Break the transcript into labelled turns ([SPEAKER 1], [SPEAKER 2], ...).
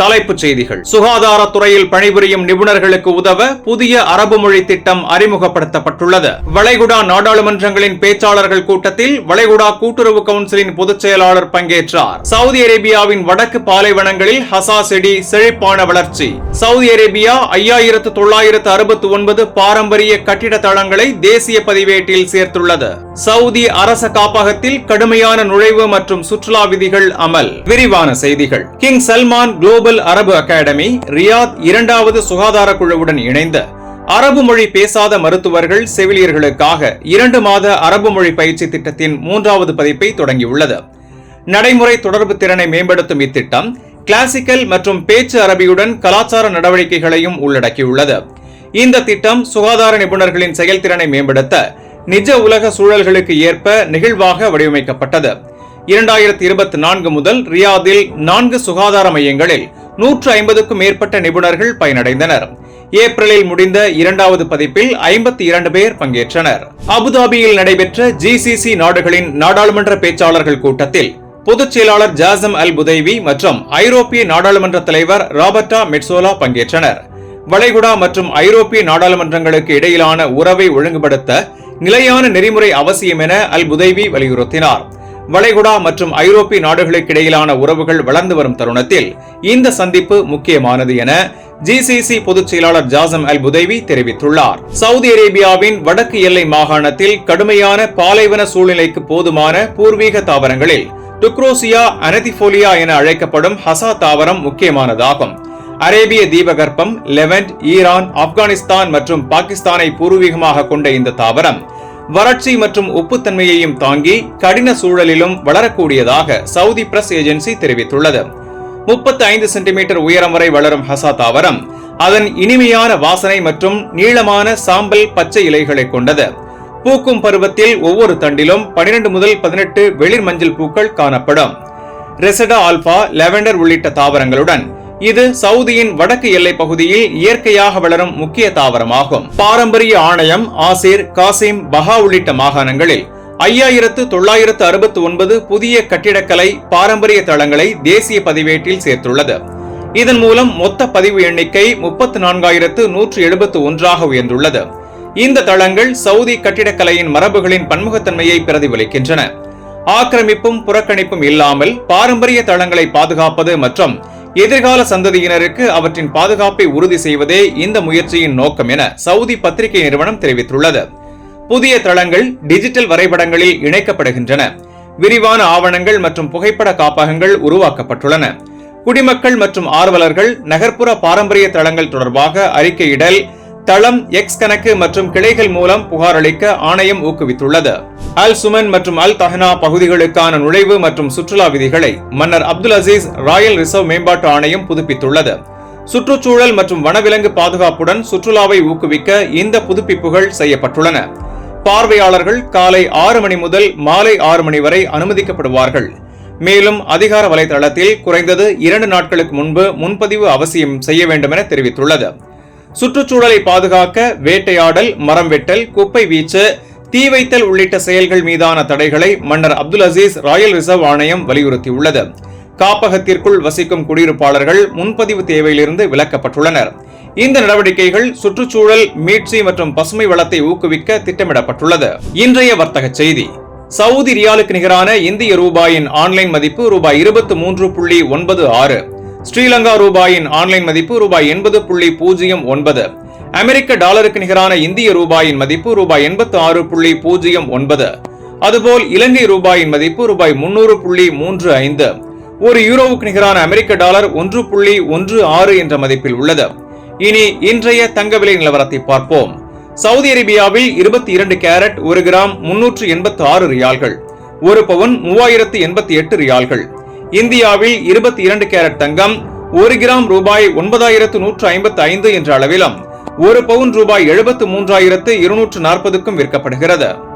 [SPEAKER 1] தலைப்புச் செய்திகள். சுகாதாரத்துறையில் பணிபுரியும் நிபுணர்களுக்கு உதவ புதிய அரபு மொழி திட்டம் அறிமுகப்படுத்தப்பட்டுள்ளது. வளைகுடா நாடாளுமன்றங்களின் பேச்சாளர்கள் கூட்டத்தில் வளைகுடா கூட்டுறவு கவுன்சிலின் பொதுச் செயலாளர் பங்கேற்றார். சவுதி அரேபியாவின் வடக்கு பாலைவனங்களில் ஹசா செடி செழிப்பான வளர்ச்சி. சவுதி அரேபியா ஐயாயிரத்து தொள்ளாயிரத்து அறுபத்தி ஒன்பது பாரம்பரிய கட்டிட தளங்களை தேசிய பதிவேட்டில் சேர்த்துள்ளது. சவுதி அரச காப்பகத்தில் கடுமையான நுழைவு மற்றும் சுற்றுலா விதிகள் அமல். விரிவான செய்திகள். கிங் சல்மான் குளோபல் அரபு அகாடமி ரியாத் இரண்டாவது சுகாதார குழுவுடன் இணைந்து அரபு மொழி பேசாத மருத்துவர்கள் செவிலியர்களுக்காக இரண்டு மாத அரபு மொழி பயிற்சி திட்டத்தின் மூன்றாவது பதிப்பை தொடங்கியுள்ளது. நடைமுறை தொடர்பு திறனை மேம்படுத்தும் இத்திட்டம் கிளாசிக்கல் மற்றும் பேச்சு அரபியுடன் கலாச்சார நடவடிக்கைகளையும் உள்ளடக்கியுள்ளது. இந்த திட்டம் சுகாதார நிபுணர்களின் செயல்திறனை மேம்படுத்த நிஜ உலக சூழல்களுக்கு ஏற்ப நெகிழ்வாக வடிவமைக்கப்பட்டது. இரண்டாயிரத்தி இருபத்தி நான்கு முதல் ரியாதில் நான்கு சுகாதார மையங்களில் நூற்று ஐம்பதுக்கும் மேற்பட்ட நிபுணர்கள் பயனடைந்தனர். ஏப்ரலில் முடிந்த இரண்டாவது பதிப்பில் ஐம்பத்தி இரண்டு பேர் பங்கேற்றனர். அபுதாபியில் நடைபெற்ற ஜிசிசி நாடுகளின் நாடாளுமன்ற பேச்சாளர்கள் கூட்டத்தில் பொதுச் செயலாளர் ஜாசம் அல் புதைவி மற்றும் ஐரோப்பிய நாடாளுமன்ற தலைவர் ராபர்டா மெட்சோலா பங்கேற்றனர். வளைகுடா மற்றும் ஐரோப்பிய நாடாளுமன்றங்களுக்கு இடையிலான உறவை ஒழுங்குபடுத்த நிலையான நெறிமுறை அவசியம் என அல் புதைவி வலியுறுத்தினார். வளைகுடா மற்றும் ஐரோப்பிய நாடுகளுக்கு இடையிலான உறவுகள் வளர்ந்து வரும் தருணத்தில் இந்த சந்திப்பு முக்கியமானது என ஜிசிசி பொதுச் செயலாளர் ஜாசம் அல் புதைவி தெரிவித்துள்ளார். சவுதி அரேபியாவின் வடக்கு எல்லை மாகாணத்தில் கடுமையான பாலைவன சூழ்நிலைக்கு போதுமான பூர்வீக தாவரங்களில் டுக்ரோசியா அனதிபோலியா என அழைக்கப்படும் ஹசா தாவரம் முக்கியமானதாகும். அரேபிய தீபகற்பம் லெவன்ட் ஈரான் ஆப்கானிஸ்தான் மற்றும் பாகிஸ்தானை பூர்வீகமாக கொண்ட இந்த தாவரம் வறட்சி மற்றும் உப்புத்தன்மையையும் தாங்கி கடின சூழலிலும் வளரக்கூடியதாக சவுதி பிரஸ் ஏஜென்சி தெரிவித்துள்ளது. முப்பத்தி ஐந்து சென்டிமீட்டர் உயரம் வரை வளரும் ஹசா தாவரம் அதன் இனிமையான வாசனை மற்றும் நீளமான சாம்பல் பச்சை இலைகளை கொண்டது. பூக்கும் பருவத்தில் ஒவ்வொரு தண்டிலும் பனிரெண்டு முதல் பதினெட்டு வெளிர் மஞ்சள் பூக்கள் காணப்படும். ரெசடா ஆல்பா லெவெண்டர் உள்ளிட்ட தாவரங்களுடன் இது சவுதியின் வடக்கு எல்லை பகுதியில் இயற்கையாக வளரும் முக்கிய தாவரமாகும். பாரம்பரிய ஆணையம் ஆசிர் காசிம் பஹா உள்ளிட்ட மாகாணங்களில் ஐயாயிரத்து தொள்ளாயிரத்து அறுபத்தி ஒன்பது புதிய கட்டிடக்கலை பாரம்பரிய தளங்களை தேசிய பதிவேட்டில் சேர்த்துள்ளது. இதன் மூலம் மொத்த பதிவு எண்ணிக்கை முப்பத்தி நான்காயிரத்து நூற்று எழுபத்து ஒன்றாக உயர்ந்துள்ளது. இந்த தளங்கள் சவுதி கட்டிடக்கலையின் மரபுகளின் பன்முகத்தன்மையை பிரதிபலிக்கின்றன. ஆக்கிரமிப்பும் புறக்கணிப்பும் இல்லாமல் பாரம்பரிய தளங்களை பாதுகாப்பது மற்றும் எதிர்கால சந்ததியினருக்கு அவற்றின் பாதுகாப்பை உறுதி செய்வதே இந்த முயற்சியின் நோக்கம் என சவுதி பத்திரிகை நிறுவனம் தெரிவித்துள்ளது. புதிய தளங்கள் டிஜிட்டல் வரைபடங்களில் இணைக்கப்படுகின்றன. விரிவான ஆவணங்கள் மற்றும் புகைப்பட காப்பகங்கள் உருவாக்கப்பட்டுள்ளன. குடிமக்கள் மற்றும் ஆர்வலர்கள் நகர்ப்புற பாரம்பரிய தளங்கள் தொடர்பாக அறிக்கையிடல் தளம் எக்ஸ் கணக்கு மற்றும் கிளைகள் மூலம் புகார் அளிக்க ஆணையம் ஊக்குவித்துள்ளது. அல் சுமன் மற்றும் அல் தஹனா பகுதிகளுக்கான நுழைவு மற்றும் சுற்றுலா விதிகளை மன்னர் அப்துல் அசீஸ் ராயல் ரிசர்வ் மேம்பாட்டு ஆணையம் புதுப்பித்துள்ளது. சுற்றுச்சூழல் மற்றும் வனவிலங்கு பாதுகாப்புடன் சுற்றுலாவை ஊக்குவிக்க இந்த புதுப்பிப்புகள் செய்யப்பட்டுள்ளன. பார்வையாளர்கள் காலை ஆறு மணி முதல் மாலை ஆறு மணி வரை அனுமதிக்கப்படுவார்கள். மேலும் அதிகார வலைதளத்தில் குறைந்தது இரண்டு நாட்களுக்கு முன்பு முன்பதிவு அவசியம் செய்ய வேண்டும் என தெரிவித்துள்ளது. சுற்றுச்சூழலை பாதுகாக்க வேட்டையாடல் மரம் வெட்டல் குப்பை வீச்சு தீ வைத்தல் உள்ளிட்ட செயல்கள் மீதான தடைகளை மன்னர் அப்துல் அசீஸ் ராயல் ரிசர்வ் ஆணையம் வலியுறுத்தியுள்ளது. காப்பகத்திற்குள் வசிக்கும் குடியிருப்பாளர்கள் முன்பதிவு தேவையிலிருந்து விலக்கப்பட்டுள்ளனர். இந்த நடவடிக்கைகள் சுற்றுச்சூழல் மீட்சி மற்றும் பசுமை வளத்தை ஊக்குவிக்க திட்டமிடப்பட்டுள்ளது. இன்றைய வர்த்தக செய்தி. சவுதி ரியாலுக்கு நிகரான இந்திய ரூபாயின் ஆன்லைன் மதிப்பு ரூபாய் இருபத்தி மூன்று புள்ளி ஒன்பது ஆறு ஸ்ரீலங்கா ரூபாயின் ஆன்லைன் மதிப்பு ரூபாய் எண்பது புள்ளி பூஜ்ஜியம் ஒன்பது. அமெரிக்க டாலருக்கு நிகரான இந்திய ரூபாயின் மதிப்பு ரூபாய் எண்பத்தி ஆறு புள்ளி பூஜ்ஜியம் ஒன்பது. அதுபோல் இலங்கை ரூபாயின் மதிப்பு ரூபாய் முன்னூறு புள்ளி மூன்று ஐந்து. ஒரு யூரோவுக்கு நிகரான அமெரிக்க டாலர் ஒன்று புள்ளி ஒன்று ஆறு என்ற மதிப்பில் உள்ளது. இனி இன்றைய தங்க விலை நிலவரத்தை பார்ப்போம். சவுதி அரேபியாவில் இருபத்தி இரண்டு கேரட் ஒரு கிராம் முன்னூற்று எண்பத்தி ஆறு ரியால்கள் ஒரு பவுன் மூவாயிரத்து எண்பத்தி எட்டு ரியால்கள் இந்தியாவில் இருபத்தி இரண்டு கேரட் தங்கம் ஒரு கிராம் ரூபாய் ஒன்பதாயிரத்து நூற்று ஐம்பத்தி ஐந்து என்ற அளவிலும் ஒரு பவுன் ரூபாய் எழுபத்து மூன்றாயிரத்து இருநூற்று நாற்பதுக்கும் விற்கப்படுகிறது.